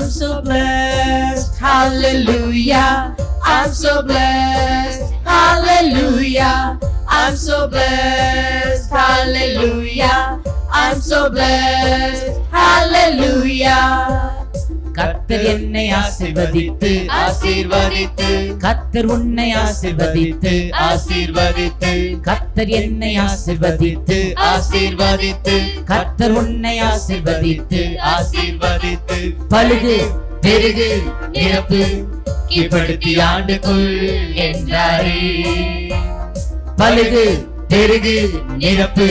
I'm so blessed. Hallelujah. I'm so blessed. Hallelujah. I'm so blessed. Hallelujah. I'm so blessed. Hallelujah. கர்த்தர் என்னை ஆசிர்வதித்து ஆசீர்வதித்து கர்த்தர் உன்னை ஆசிர்வதித்து ஆசீர்வதித்து கர்த்தர் என்னை ஆசிர்வதித்து ஆசீர்வதித்து கர்த்தர் உன்னை ஆசிர்வதித்து ஆசீர்வதித்து பழுகு பெருகு நிரப்பு கீழ்ப்படுத்தி ஆண்டுக்குள் என்றாரே. பழுகு பெருகு நிரப்பு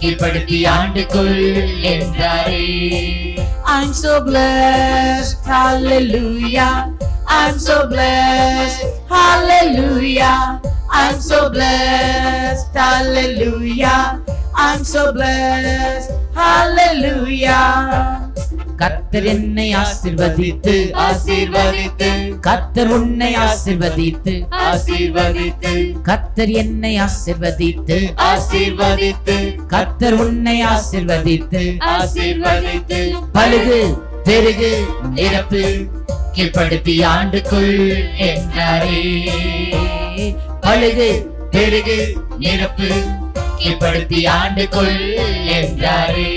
கீழ்ப்படுத்தி ஆண்டுக்குள் என்றாரே. I'm so blessed, hallelujah. I'm so blessed, hallelujah. I'm so blessed, hallelujah. I'm so blessed, hallelujah. கர்த்தர் என்னை ஆசிர்வதித்து ஆசீர்வதித்து கர்த்தர் உன்னை ஆசிர்வதித்து ஆசீர்வதித்து கர்த்தர் என்னை ஆசிர்வதித்து ஆசீர்வதித்து கர்த்தர் உன்னை ஆசிர்வதித்து ஆசீர்வதித்து பழுகு பெருகு நிரப்பு கீழ்ப்படுத்தி ஆண்டுக்குள் என்றாரே பழுகு பெருகு நிரப்பு கீழ்ப்படுத்தி ஆண்டுக்குள் என்றாரே